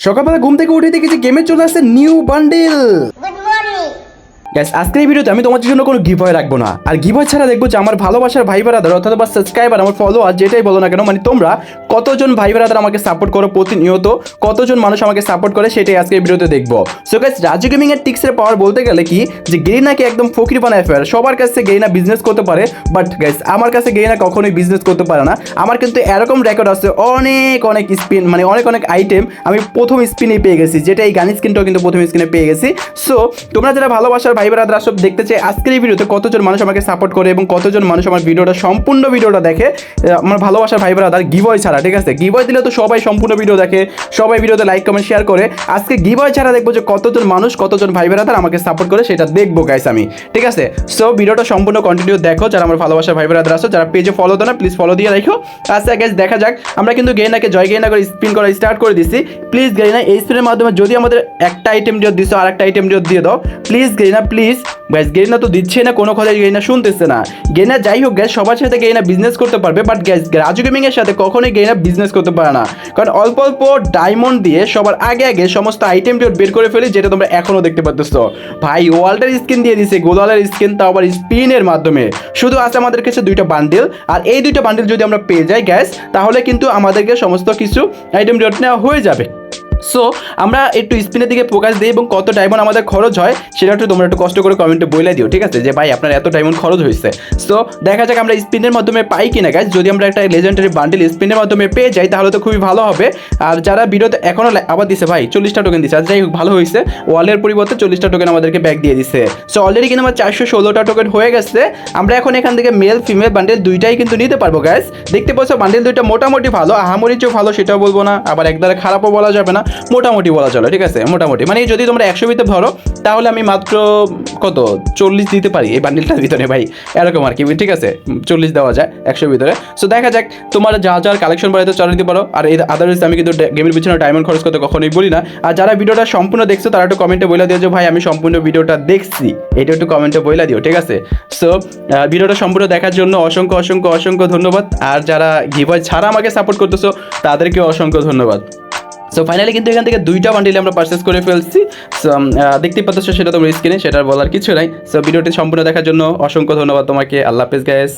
সকালবেলা ঘুম থেকে উঠে দেখেছি গেমে চলে আসছে নিউ বান্ডেল গ্যাস আজকের ভিডিওতে আমি তোমাদের জন্য কোনো গিভয় রাখব না। আর গিভয় ছাড়া দেখব যে আমার ভালোবাসার ভাই বেড়াদার অর্থাৎ আমার সাবস্ক্রাইবার আমার ফলোয়ার যেটাই বলো না কেন মানে তোমরা কতজন ভাই বেড়াদার আমাকে সাপোর্ট করো প্রতিনিয়ত, কতজন মানুষ আমাকে সাপোর্ট করে সেটাই আজকের ভিডিওতে দেখব। সো গ্যাস রাজু গেমিং এর টিক্সের পাওয়ার বলতে গেলে কি, যে গেরিনাকে একদম ফকির বানায় ফেলে সবার কাছে গেরিনা বিজনেস করতে পারে বাট গ্যাস আমার কাছে গেরিনা কখনোই বিজনেস করতে পারে না। আমার কিন্তু এরকম রেকর্ড আছে, অনেক অনেক স্পিন মানে অনেক অনেক আইটেম আমি প্রথম স্পিনে পেয়ে গেছি, যেটা এই গান স্কিনটাও কিন্তু প্রথম স্ক্রিনে পেয়ে গেছি। সো তোমরা যারা ভালোবাসার ভাই বেড়াদারা সব দেখতে চাই। আজকের এই ভিডিওতে কতজন মানুষ আমাকে সাপোর্ট করে এবং কতজন মানুষ আমার ভিডিওটা, সম্পূর্ণ ভিডিওটা দেখে আমার ভালোবাসার ভাই বেড়াদার গিভয় ছাড়া, ঠিক আছে? গিভয় দিলে তো সবাই সম্পূর্ণ ভিডিও দেখে, সবাই ভিডিওতে লাইক কমেন্ট শেয়ার করে। আজকে গিভয় ছাড়া দেখব যে কতজন মানুষ, কতজন ভাই বেড়াদার আমাকে সাপোর্ট করে, সেটা দেখব গাইস আমি। ঠিক আছে? সো ভিডিওটা সম্পূর্ণ কন্টিনিউ দেখো, যারা আমার ভালোবাসার ভাই বেড়াদার আছো, যারা পেজে ফলো দেয় না প্লিজ ফলো দিয়ে রাখো। আচ্ছা গ্যাস দেখা যাক। আমরা কিন্তু গেইনাকে জয় গেইনা করে স্পিন করা স্টার্ট করে দিছি। প্লিজ গেইনা এই স্পিনের মাধ্যমে যদি আমাদের একটা আইটেম দিয়ে দিছো আর একটা আইটেম দিয়ে দাও। প্লিজ গেইনা প্লিজ। গ্যাস গেইনা তো দিচ্ছে না, কোনো কথা গেইনা শুনতেছে না। গেইনা যাই হোক গ্যাস সবার সাথে গেইনা বিজনেস করতে পারবে বাট গ্যাস রাজু গেমিং এর সাথে কখনোই গেইনা বিজনেস করতে পারে না। কারণ অল্প অল্প ডায়মন্ড দিয়ে সবার আগে আগে সমস্ত আইটেম বের করে ফেলি, যেটা তোমরা এখনও দেখতে পাচ্ছ ভাই ওয়ার্ল্ডের স্কিন দিয়ে দিছে, গোলালের স্কিন তাও আবার স্পিনের মাধ্যমে। শুধু আছে আমাদের কাছে দুইটা বান্ডিল আর এই দুইটা বান্ডিল যদি আমরা পেয়ে যাই গ্যাস তাহলে কিন্তু আমাদেরকে সমস্ত কিছু আইটেম নেওয়া হয়ে যাবে। সো আমরা একটু স্পিনের দিকে ফোকাস দিই এবং কত ডায়মন্ড আমাদের খরচ হয়, সেটা একটু তোমরা একটু কষ্ট করে কমেন্টে বলে দিও, ঠিক আছে? যে ভাই, আপনার এত ডায়মন্ড খরচ হয়েছে সো দেখা যাক আমরা স্পিনের মাধ্যমে পাই কিনা গাছ যদি আমরা একটা লেজেন্ডারি বান্ডিল স্পিনের মাধ্যমে পেয়ে যাই, তাহলে তো খুবই ভালো হবে। আর যারা ভিডিওতে এখনও আবার দিছে, ভাই, চল্লিশটা টোকেন দিছে। আর যাই হোক, ভালো হয়েছে ওয়ালের পরিবর্তে চল্লিশটা টোকেন আমাদেরকে ব্যাক দিয়ে দিছে। সো অলরেডি কিন্তু আমার চারশো ষোলোটা টোকেন হয়ে গেছে। আমরা এখন এখান থেকে মেল ফিমেল বান্ডেল দুইটাই কিন্তু নিতে পারব গ্যাস দেখতে পাচ্ছ বান্ডেল দুইটা মোটামুটি ভালো, আহামরি চেয়েও ভালো, সেটাও বলব না। আবার একদারে খারাপও বলা যাবে না। মোটামুটি বলা চলে, ঠিক আছে? মোটামুটি। মানে যদি তোমরা একশো ভিতরে ধরো তাহলে আমি মাত্র কত? চল্লিশ দিতে পারি এই বান্ডিলটার ভিতরে ভাই। এরকম আর কি, ঠিক আছে? চল্লিশ দেওয়া যায় একশোর ভিতরে। সো দেখা যাক, তোমার যা যার কালেকশন বাড়াতে চলে দিতে পারো। আর এই আদার্স আমি কিন্তু গেমের পিছনে ডায়মন্ড খরচ করতে কখনোই বলি না। আর যারা ভিডিওটা সম্পূর্ণ দেখছ, তারা একটু কমেন্টে বলে দিও যে, ভাই, আমি সম্পূর্ণ ভিডিওটা দেখছি। এটা একটু কমেন্টে বলে দিও, ঠিক আছে? সো ভিডিওটা সম্পূর্ণ দেখার জন্য অসংখ্য অসংখ্য অসংখ্য ধন্যবাদ। আর যারা গিভয় ছাড়া আমাকে সাপোর্ট করতেছো তাদেরকে অসংখ্য ধন্যবাদ। সো ফাইনালি কিন্তু এখান থেকে দুইটা বান্ডিল আমরা পারচেস করে ফেলছি। সো দেখতে পাচ্ছ সেটা তোমার স্ক্রিনে সেটা বলার কিছু নাই। সো ভিডিওটি সম্পূর্ণ দেখার জন্য অসংখ্য ধন্যবাদ তোমাকে। আল্লাহ হাফেজ গ্যাস